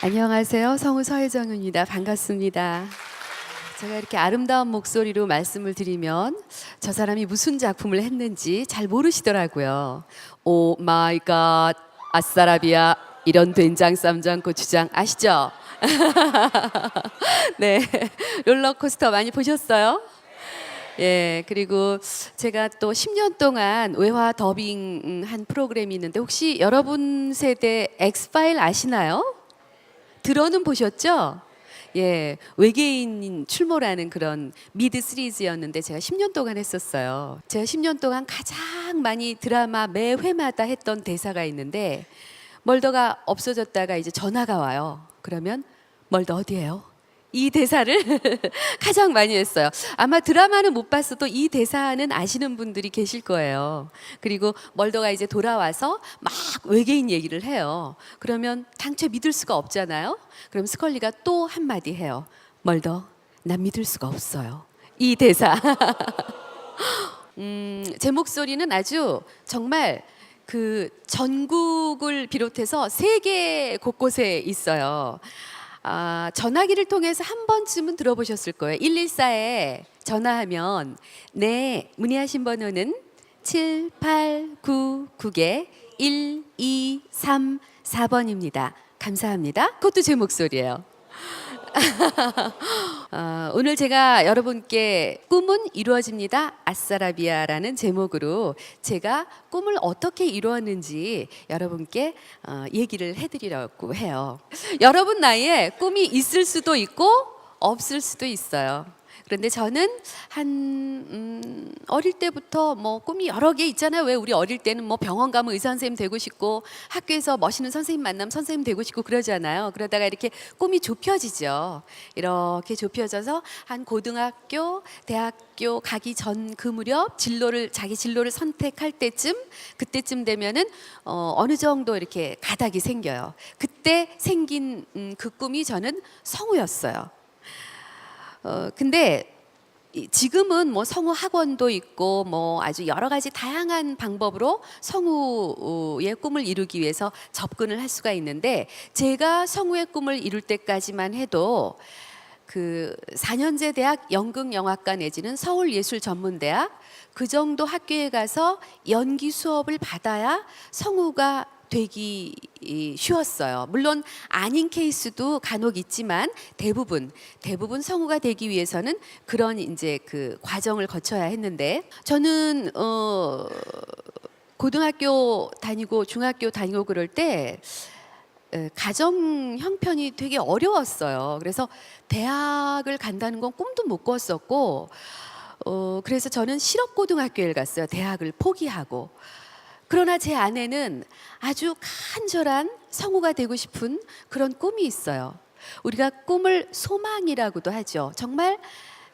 안녕하세요. 성우 서혜정입니다. 반갑습니다. 제가 이렇게 아름다운 목소리로 말씀을 드리면 저 사람이 무슨 작품을 했는지 잘 모르시더라고요. 오 마이 갓 아싸라비아 이런 된장 쌈장 고추장 아시죠? 네. 롤러코스터 많이 보셨어요? 예, 그리고 제가 또 10년 동안 외화 더빙 한 프로그램이 있는데 혹시 여러분 세대 엑스파일 아시나요? 들어는 보셨죠? 예, 외계인 출몰하는 그런 미드 시리즈였는데 제가 10년 동안 했었어요. 제가 10년 동안 가장 많이 드라마 매 회마다 했던 대사가 있는데 멀더가 없어졌다가 이제 전화가 와요. 그러면 멀더 어디에요? 이 대사를 가장 많이 했어요. 아마 드라마는 못 봤어도 이 대사는 아시는 분들이 계실 거예요. 그리고 멀더가 이제 돌아와서 막 외계인 얘기를 해요. 그러면 당최 믿을 수가 없잖아요. 그럼 스컬리가 또 한마디 해요. 멀더, 난 믿을 수가 없어요. 이 대사. 음, 제 목소리는 아주 정말 그 전국을 비롯해서 세계 곳곳에 있어요. 아, 전화기를 통해서 한 번쯤은 들어보셨을 거예요. 114에 전화하면 네, 문의하신 번호는 7899개 1234번입니다. 감사합니다. 그것도 제 목소리예요. 어, 오늘 제가 여러분께 꿈은 이루어집니다. 아싸라비아라는 제목으로 제가 꿈을 어떻게 이루었는지 여러분께 어, 얘기를 해드리려고 해요. 여러분 나이에 꿈이 있을 수도 있고 없을 수도 있어요. 그런데 저는 한 음, 어릴 때부터 뭐 꿈이 여러 개 있잖아요. 왜 우리 어릴 때는 뭐 병원 가면 의사 선생님 되고 싶고 학교에서 멋있는 선생님 만나면 선생님 되고 싶고 그러잖아요. 그러다가 이렇게 꿈이 좁혀지죠. 이렇게 좁혀져서 한 고등학교, 대학교 가기 전 그 무렵 진로를 자기 진로를 선택할 때쯤 그때쯤 되면은 어, 어느 정도 이렇게 가닥이 생겨요. 그때 생긴 음, 그 꿈이 저는 성우였어요. 어, 근데 이- 지금은 뭐 성우 학원도 있고 뭐 아주 여러 가지 다양한 방법으로 성우의 꿈을 이루기 위해서 접근을 할 수가 있는데 제가 성우의 꿈을 이룰 때까지만 해도 그 4년제 대학 연극영화과 내지는 서울예술전문대학 그 정도 학교에 가서 연기 수업을 받아야 성우가 되기 이, 쉬웠어요. 물론 아닌 케이스도 간혹 있지만 대부분 대부분 성우가 되기 위해서는 그런 이제 그 과정을 거쳐야 했는데 저는 어 고등학교 다니고 중학교 다니고 그럴 때 에, 가정 형편이 되게 어려웠어요. 그래서 대학을 간다는 건 꿈도 못 꿨었고, 어, 그래서 저는 실업고등학교에 갔어요. 대학을 포기하고. 그러나 제 안에는 아주 간절한 성우가 되고 싶은 그런 꿈이 있어요. 우리가 꿈을 소망이라고도 하죠. 정말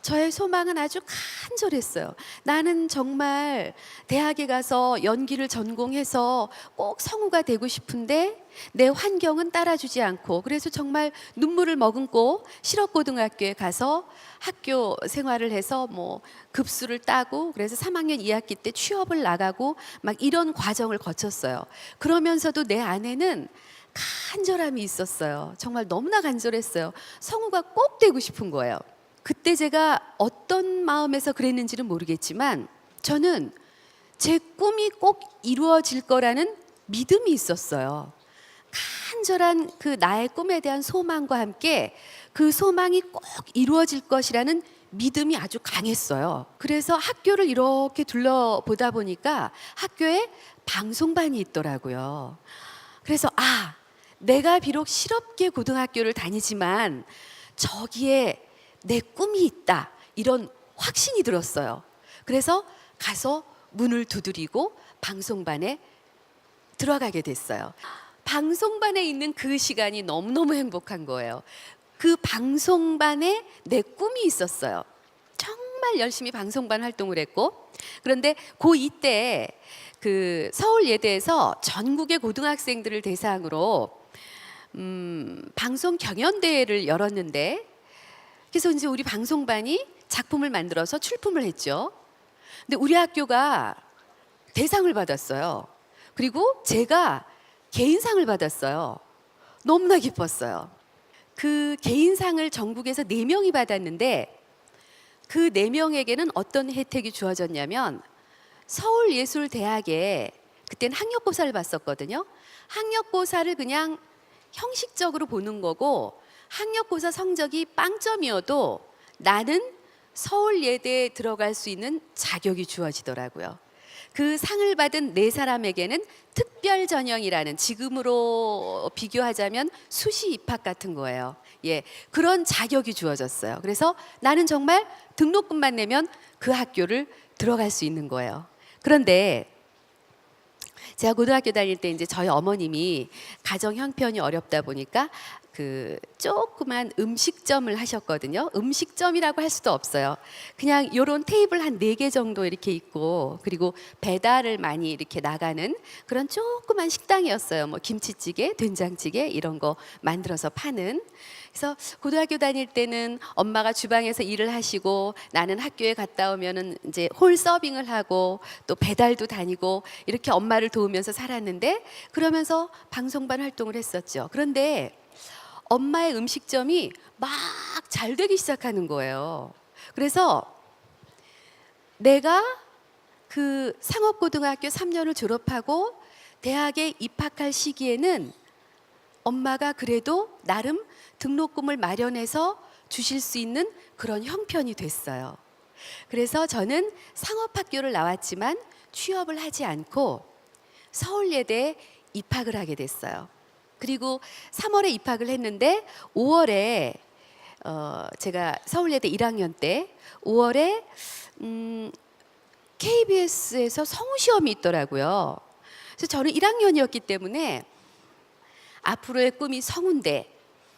저의 소망은 아주 간절했어요. 나는 정말 대학에 가서 연기를 전공해서 꼭 성우가 되고 싶은데 내 환경은 따라주지 않고 그래서 정말 눈물을 머금고 실업고등학교에 가서 학교 생활을 해서 뭐 급수를 따고 그래서 3학년 2학기 때 취업을 나가고 막 이런 과정을 거쳤어요. 그러면서도 내 안에는 간절함이 있었어요. 정말 너무나 간절했어요. 성우가 꼭 되고 싶은 거예요. 그때 제가 어떤 마음에서 그랬는지는 모르겠지만 저는 제 꿈이 꼭 이루어질 거라는 믿음이 있었어요. 간절한 그 나의 꿈에 대한 소망과 함께 그 소망이 꼭 이루어질 것이라는 믿음이 아주 강했어요. 그래서 학교를 이렇게 둘러보다 보니까 학교에 방송반이 있더라고요. 그래서 아, 내가 비록 실업계 고등학교를 다니지만 저기에 내 꿈이 있다. 이런 확신이 들었어요. 그래서 가서 문을 두드리고 방송반에 들어가게 됐어요. 방송반에 있는 그 시간이 너무너무 행복한 거예요. 그 방송반에 내 꿈이 있었어요. 정말 열심히 방송반 활동을 했고 그런데 고 이때 그 서울 예대에서 전국의 고등학생들을 대상으로 음, 방송 경연 대회를 열었는데 그래서 이제 우리 방송반이 작품을 만들어서 출품을 했죠. 근데 우리 학교가 대상을 받았어요. 그리고 제가 개인상을 받았어요. 너무나 기뻤어요. 그 개인상을 전국에서 네명이 받았는데 그 네명에게는 어떤 혜택이 주어졌냐면 서울예술대학에 그때는 학력고사를 봤었거든요. 학력고사를 그냥 형식적으로 보는 거고 학력고사 성적이 빵점이어도 나는 서울 예대에 들어갈 수 있는 자격이 주어지더라고요. 그 상을 받은 네 사람에게는 특별 전형이라는 지금으로 비교하자면 수시 입학 같은 거예요. 예, 그런 자격이 주어졌어요. 그래서 나는 정말 등록금만 내면 그 학교를 들어갈 수 있는 거예요. 그런데 제가 고등학교 다닐 때 이제 저희 어머님이 가정 형편이 어렵다 보니까 그 조그만 음식점을 하셨거든요. 음식점이라고 할 수도 없어요. 그냥 요런 테이블 한 네 개 정도 이렇게 있고 그리고 배달을 많이 이렇게 나가는 그런 조그만 식당이었어요. 뭐 김치찌개, 된장찌개 이런 거 만들어서 파는. 그래서 고등학교 다닐 때는 엄마가 주방에서 일을 하시고 나는 학교에 갔다 오면은 이제 홀 서빙을 하고 또 배달도 다니고 이렇게 엄마를 도우면서 살았는데 그러면서 방송반 활동을 했었죠. 그런데 엄마의 음식점이 막 잘 되기 시작하는 거예요. 그래서 내가 그 상업고등학교 3년을 졸업하고 대학에 입학할 시기에는 엄마가 그래도 나름 등록금을 마련해서 주실 수 있는 그런 형편이 됐어요. 그래서 저는 상업학교를 나왔지만 취업을 하지 않고 서울예대에 입학을 하게 됐어요. 그리고 3월에 입학을 했는데 5월에 어, 제가 서울예대 1학년 때 5월에 음, KBS에서 성우 시험이 있더라고요. 그래서 저는 1학년이었기 때문에 앞으로의 꿈이 성우인데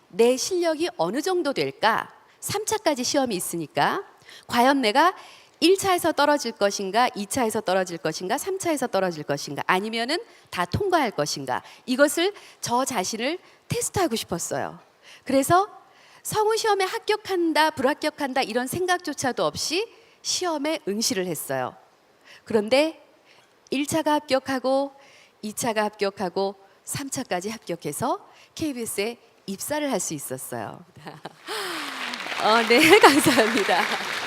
내 실력이 어느 정도 될까? 3차까지 시험이 있으니까 과연 내가 1차에서 떨어질 것인가, 2차에서 떨어질 것인가, 3차에서 떨어질 것인가, 아니면은 다 통과할 것인가. 이것을 저 자신을 테스트하고 싶었어요. 그래서 성우 시험에 합격한다, 불합격한다 이런 생각조차도 없이 시험에 응시를 했어요. 그런데 1차가 합격하고 2차가 합격하고 3차까지 합격해서 KBS에 입사를 할 수 있었어요. 어, 네, 감사합니다.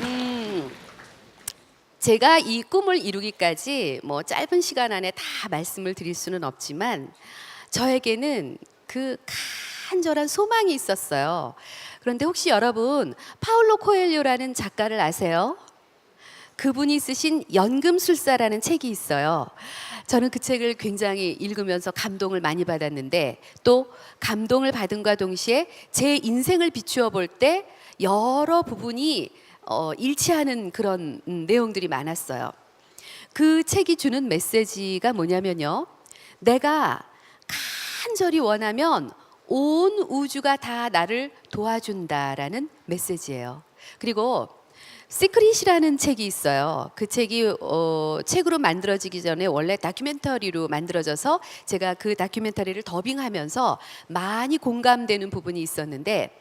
음, 제가 이 꿈을 이루기까지 뭐 짧은 시간 안에 다 말씀을 드릴 수는 없지만 저에게는 그 간절한 소망이 있었어요. 그런데 혹시 여러분 파울로 코엘료라는 작가를 아세요? 그분이 쓰신 연금술사라는 책이 있어요. 저는 그 책을 굉장히 읽으면서 감동을 많이 받았는데 또 감동을 받은과 동시에 제 인생을 비추어 볼 때 여러 부분이 어, 일치하는 그런 음, 내용들이 많았어요. 그 책이 주는 메시지가 뭐냐면요. 내가 간절히 원하면 온 우주가 다 나를 도와준다라는 메시지예요. 그리고 시크릿이라는 책이 있어요. 그 책이 어, 책으로 만들어지기 전에 원래 다큐멘터리로 만들어져서 제가 그 다큐멘터리를 더빙하면서 많이 공감되는 부분이 있었는데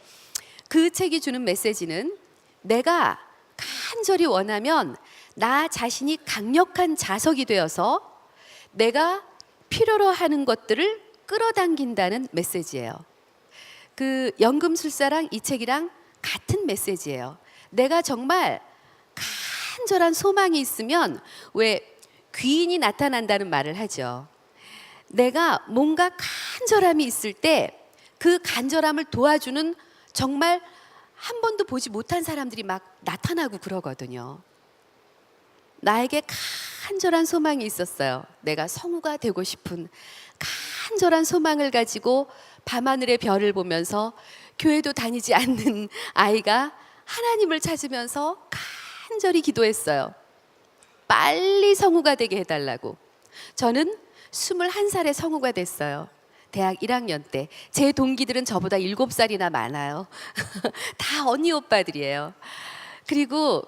그 책이 주는 메시지는 내가 간절히 원하면 나 자신이 강력한 자석이 되어서 내가 필요로 하는 것들을 끌어당긴다는 메시지예요. 그 연금술사랑 이 책이랑 같은 메시지예요. 내가 정말 간절한 소망이 있으면 왜 귀인이 나타난다는 말을 하죠. 내가 뭔가 간절함이 있을 때 그 간절함을 도와주는 정말 한 번도 보지 못한 사람들이 막 나타나고 그러거든요. 나에게 간절한 소망이 있었어요. 내가 성우가 되고 싶은 간절한 소망을 가지고 밤하늘의 별을 보면서 교회도 다니지 않는 아이가 하나님을 찾으면서 간절히 기도했어요. 빨리 성우가 되게 해달라고. 저는 21살에 성우가 됐어요. 대학 1학년 때. 제 동기들은 저보다 7살이나 많아요. 다 언니 오빠들이에요. 그리고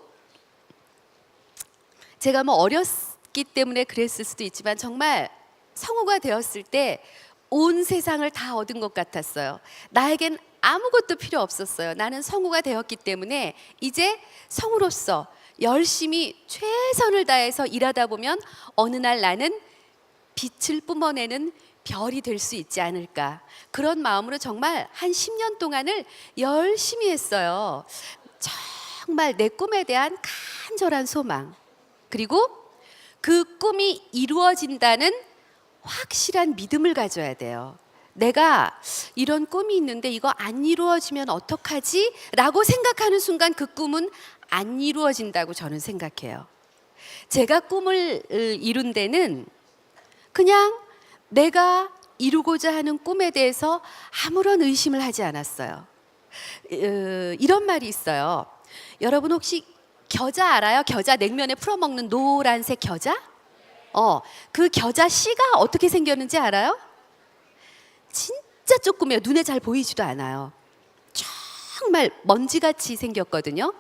제가 뭐 어렸기 때문에 그랬을 수도 있지만 정말 성우가 되었을 때 온 세상을 다 얻은 것 같았어요. 나에겐 아무것도 필요 없었어요. 나는 성우가 되었기 때문에 이제 성우로서 열심히 최선을 다해서 일하다 보면 어느 날 나는 빛을 뿜어내는 별이 될 수 있지 않을까. 그런 마음으로 정말 한 10년 동안을 열심히 했어요. 정말 내 꿈에 대한 간절한 소망. 그리고 그 꿈이 이루어진다는 확실한 믿음을 가져야 돼요. 내가 이런 꿈이 있는데 이거 안 이루어지면 어떡하지? 라고 생각하는 순간 그 꿈은 안 이루어진다고 저는 생각해요. 제가 꿈을 으, 이룬 데는 그냥 내가 이루고자 하는 꿈에 대해서 아무런 의심을 하지 않았어요. 으, 이런 말이 있어요. 여러분 혹시 겨자 알아요? 겨자 냉면에 풀어 먹는 노란색 겨자? 어, 그 겨자 씨가 어떻게 생겼는지 알아요? 진짜 조금이에요. 눈에 잘 보이지도 않아요. 정말 먼지같이 생겼거든요.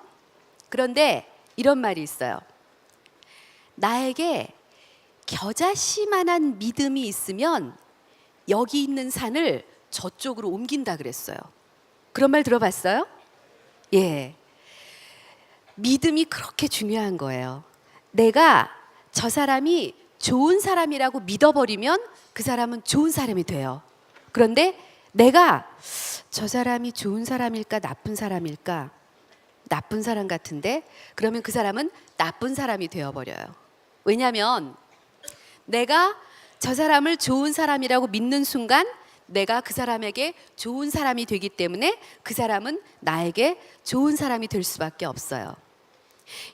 그런데 이런 말이 있어요. 나에게 겨자 씨만한 믿음이 있으면 여기 있는 산을 저쪽으로 옮긴다 그랬어요. 그런 말 들어봤어요? 예. 믿음이 그렇게 중요한 거예요. 내가 저 사람이 좋은 사람이라고 믿어버리면 그 사람은 좋은 사람이 돼요. 그런데 내가 저 사람이 좋은 사람일까 나쁜 사람일까 나쁜 사람 같은데 그러면 그 사람은 나쁜 사람이 되어버려요. 왜냐하면 내가 저 사람을 좋은 사람이라고 믿는 순간 내가 그 사람에게 좋은 사람이 되기 때문에 그 사람은 나에게 좋은 사람이 될 수밖에 없어요.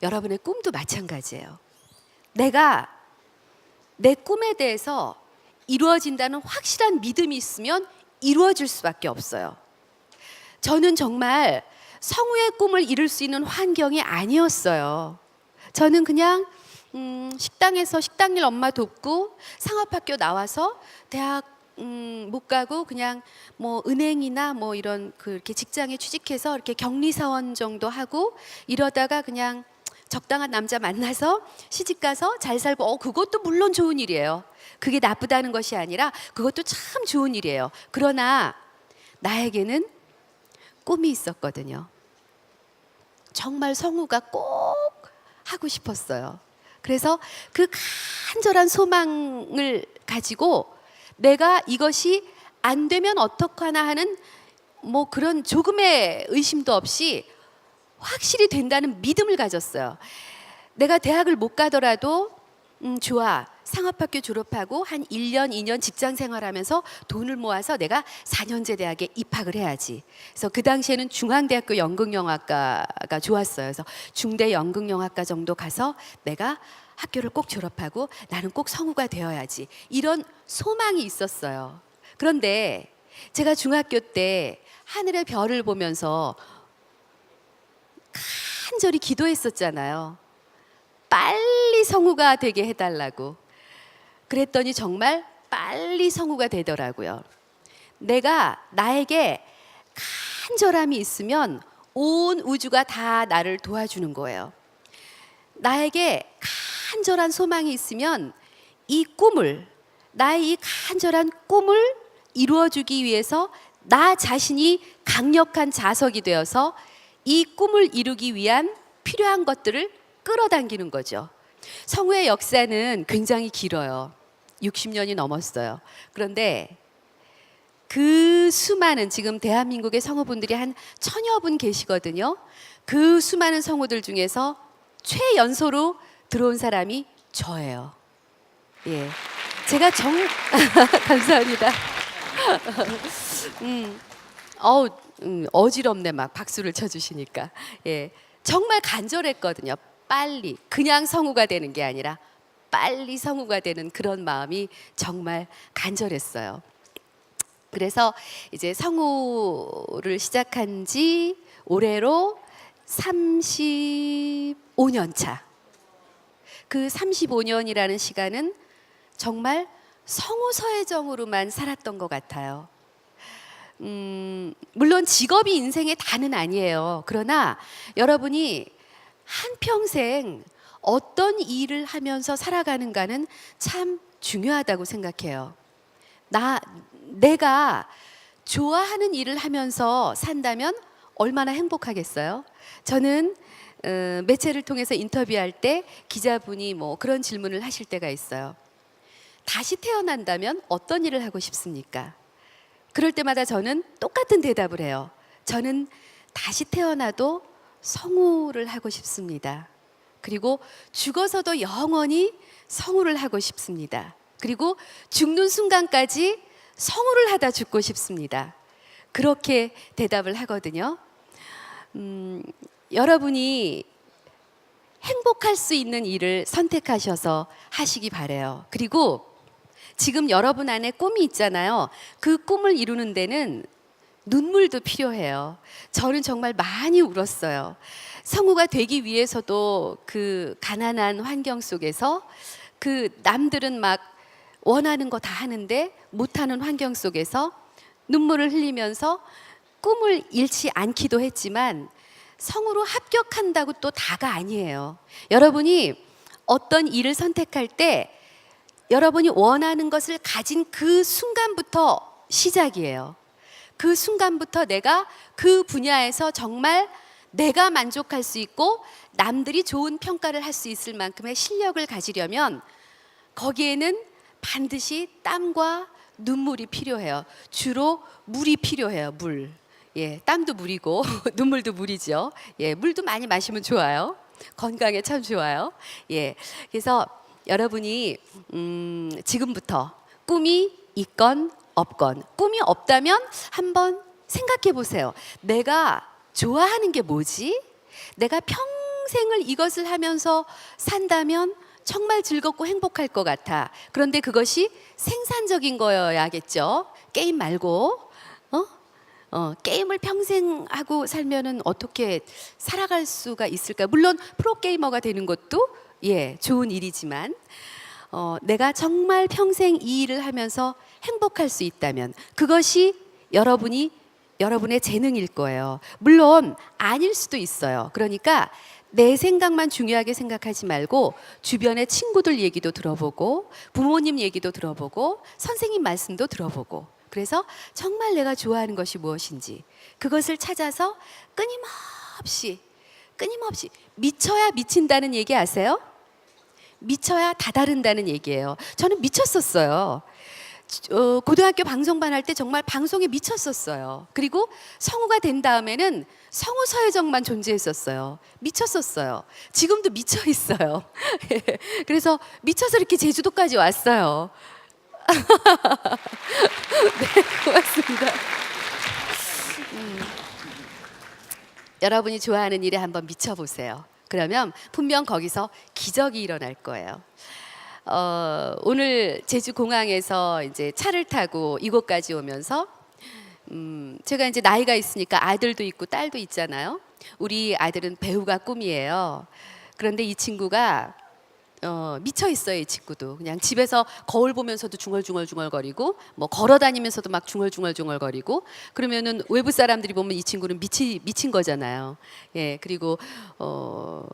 여러분의 꿈도 마찬가지예요. 내가 내 꿈에 대해서 이루어진다는 확실한 믿음이 있으면 이루어질 수밖에 없어요. 저는 정말 성우의 꿈을 이룰 수 있는 환경이 아니었어요. 저는 그냥 음, 식당에서 식당일 엄마 돕고 상업학교 나와서 대학 음, 못 가고 그냥 뭐 은행이나 뭐 이런 그 이렇게 직장에 취직해서 이렇게 격리 사원 정도 하고 이러다가 그냥 적당한 남자 만나서 시집 가서 잘 살고 어 그것도 물론 좋은 일이에요. 그게 나쁘다는 것이 아니라 그것도 참 좋은 일이에요. 그러나 나에게는 꿈이 있었거든요. 정말 성우가 꼭 하고 싶었어요. 그래서 그 간절한 소망을 가지고 내가 이것이 안 되면 어떡하나 하는 뭐 그런 조금의 의심도 없이 확실히 된다는 믿음을 가졌어요. 내가 대학을 못 가더라도 음 좋아. 상업학교 졸업하고 한 1년, 2년 직장 생활하면서 돈을 모아서 내가 4년제 대학에 입학을 해야지. 그래서 그 당시에는 중앙대학교 연극영화과가 좋았어요. 그래서 중대 연극영화과 정도 가서 내가 학교를 꼭 졸업하고 나는 꼭 성우가 되어야지. 이런 소망이 있었어요. 그런데 제가 중학교 때 하늘의 별을 보면서 간절히 기도했었잖아요. 빨리 성우가 되게 해달라고. 그랬더니 정말 빨리 성우가 되더라고요. 내가 나에게 간절함이 있으면 온 우주가 다 나를 도와주는 거예요. 나에게 간절한 소망이 있으면 이 꿈을, 나의 이 간절한 꿈을 이루어주기 위해서 나 자신이 강력한 자석이 되어서 이 꿈을 이루기 위한 필요한 것들을 끌어당기는 거죠. 성우의 역사는 굉장히 길어요. 60년이 넘었어요. 그런데 그 수많은 지금 대한민국의 성우분들이 한 천여 분 계시거든요. 그 수많은 성우들 중에서 최연소로 들어온 사람이 저예요. 예. 제가 정 감사합니다. 음. 어우, 음, 어지럽네 막 박수를 쳐 주시니까. 예. 정말 간절했거든요. 빨리 그냥 성우가 되는 게 아니라 빨리 성우가 되는 그런 마음이 정말 간절했어요. 그래서 이제 성우를 시작한 지 올해로 35년 차. 그 35년이라는 시간은 정말 성우 서혜정으로만 살았던 것 같아요. 음, 물론 직업이 인생의 다는 아니에요. 그러나 여러분이 한평생 어떤 일을 하면서 살아가는가는 참 중요하다고 생각해요. 나, 내가 좋아하는 일을 하면서 산다면 얼마나 행복하겠어요? 저는 어, 매체를 통해서 인터뷰할 때 기자분이 뭐 그런 질문을 하실 때가 있어요. 다시 태어난다면 어떤 일을 하고 싶습니까? 그럴 때마다 저는 똑같은 대답을 해요. 저는 다시 태어나도 성우를 하고 싶습니다. 그리고 죽어서도 영원히 성우를 하고 싶습니다. 그리고 죽는 순간까지 성우를 하다 죽고 싶습니다. 그렇게 대답을 하거든요. 음, 여러분이 행복할 수 있는 일을 선택하셔서 하시기 바래요. 그리고 지금 여러분 안에 꿈이 있잖아요. 그 꿈을 이루는 데는 눈물도 필요해요. 저는 정말 많이 울었어요. 성우가 되기 위해서도 그 가난한 환경 속에서 그 남들은 막 원하는 거 다 하는데 못하는 환경 속에서 눈물을 흘리면서 꿈을 잃지 않기도 했지만 성우로 합격한다고 또 다가 아니에요. 여러분이 어떤 일을 선택할 때 여러분이 원하는 것을 가진 그 순간부터 시작이에요. 그 순간부터 내가 그 분야에서 정말 내가 만족할 수 있고 남들이 좋은 평가를 할 수 있을 만큼의 실력을 가지려면 거기에는 반드시 땀과 눈물이 필요해요. 주로 물이 필요해요. 물. 예, 땀도 물이고 눈물도 물이죠. 예, 물도 많이 마시면 좋아요. 건강에 참 좋아요. 예, 그래서 여러분이 음, 지금부터 꿈이 있건 없건 꿈이 없다면 한번 생각해 보세요. 내가 좋아하는 게 뭐지? 내가 평생을 이것을 하면서 산다면 정말 즐겁고 행복할 것 같아. 그런데 그것이 생산적인 거여야겠죠. 게임 말고, 어? 어, 게임을 평생 하고 살면은 어떻게 살아갈 수가 있을까? 물론 프로 게이머가 되는 것도 예, 좋은 일이지만 어, 내가 정말 평생 이 일을 하면서 행복할 수 있다면 그것이 여러분이 여러분의 재능일 거예요. 물론 아닐 수도 있어요. 그러니까 내 생각만 중요하게 생각하지 말고 주변의 친구들 얘기도 들어보고 부모님 얘기도 들어보고 선생님 말씀도 들어보고 그래서 정말 내가 좋아하는 것이 무엇인지 그것을 찾아서 끊임없이 끊임없이 미쳐야 미친다는 얘기 아세요? 미쳐야 다다른다는 얘기예요. 저는 미쳤었어요. 어, 고등학교 방송반 할 때 정말 방송에 미쳤었어요. 그리고 성우가 된 다음에는 성우 서혜정만 존재했었어요. 미쳤었어요. 지금도 미쳐 있어요. 그래서 미쳐서 이렇게 제주도까지 왔어요. 네, 고맙습니다. 음, 여러분이 좋아하는 일에 한번 미쳐보세요. 그러면 분명 거기서 기적이 일어날 거예요. 어, 오늘 제주 공항에서 이제 차를 타고 이곳까지 오면서 음, 제가 이제 나이가 있으니까 아들도 있고 딸도 있잖아요. 우리 아들은 배우가 꿈이에요. 그런데 이 친구가 어, 미쳐 있어요, 이 친구도. 그냥 집에서 거울 보면서도 중얼중얼중얼거리고, 뭐 걸어 다니면서도 막 중얼중얼중얼거리고, 그러면은 외부 사람들이 보면 이 친구는 미치 미친 거잖아요. 예, 그리고 어.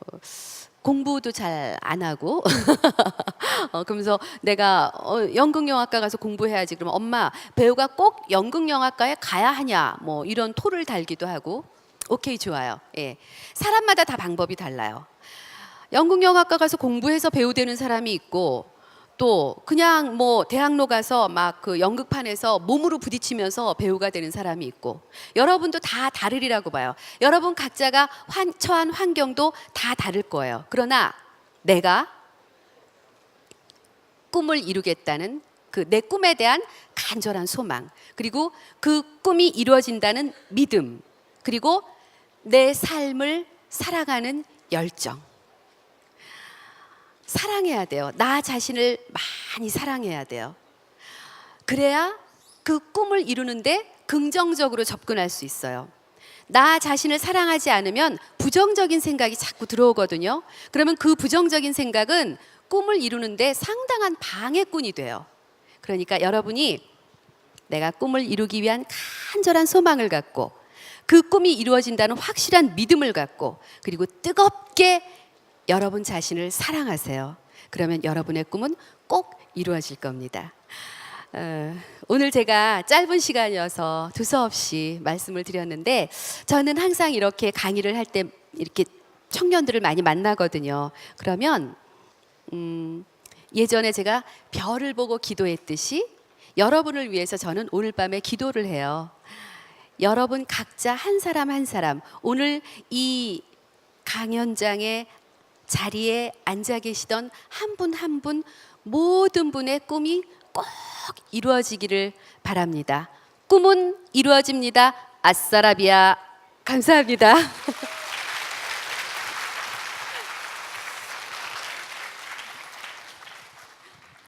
공부도 잘 안 하고 어, 그러면서 내가 어, 연극영화과 가서 공부해야지 그러면 엄마 배우가 꼭 연극영화과에 가야 하냐 뭐 이런 토를 달기도 하고 오케이 좋아요 예 사람마다 다 방법이 달라요 연극영화과 가서 공부해서 배우 되는 사람이 있고 또 그냥 뭐 대학로 가서 막 그 연극판에서 몸으로 부딪히면서 배우가 되는 사람이 있고 여러분도 다 다르리라고 봐요. 여러분 각자가 환, 처한 환경도 다 다를 거예요. 그러나 내가 꿈을 이루겠다는 그 내 꿈에 대한 간절한 소망 그리고 그 꿈이 이루어진다는 믿음 그리고 내 삶을 살아가는 열정 사랑해야 돼요. 나 자신을 많이 사랑해야 돼요. 그래야 그 꿈을 이루는데 긍정적으로 접근할 수 있어요. 나 자신을 사랑하지 않으면 부정적인 생각이 자꾸 들어오거든요. 그러면 그 부정적인 생각은 꿈을 이루는데 상당한 방해꾼이 돼요. 그러니까 여러분이 내가 꿈을 이루기 위한 간절한 소망을 갖고 그 꿈이 이루어진다는 확실한 믿음을 갖고 그리고 뜨겁게 여러분 자신을 사랑하세요. 그러면 여러분의 꿈은 꼭 이루어질 겁니다. 어, 오늘 제가 짧은 시간이어서 두서없이 말씀을 드렸는데 저는 항상 이렇게 강의를 할 때 이렇게 청년들을 많이 만나거든요. 그러면 음, 예전에 제가 별을 보고 기도했듯이 여러분을 위해서 저는 오늘 밤에 기도를 해요. 여러분 각자 한 사람 한 사람 오늘 이 강연장의 자리에 앉아 계시던 한 분 한 분 모든 분의 꿈이 꼭 이루어지기를 바랍니다. 꿈은 이루어집니다. 아싸라비아 감사합니다.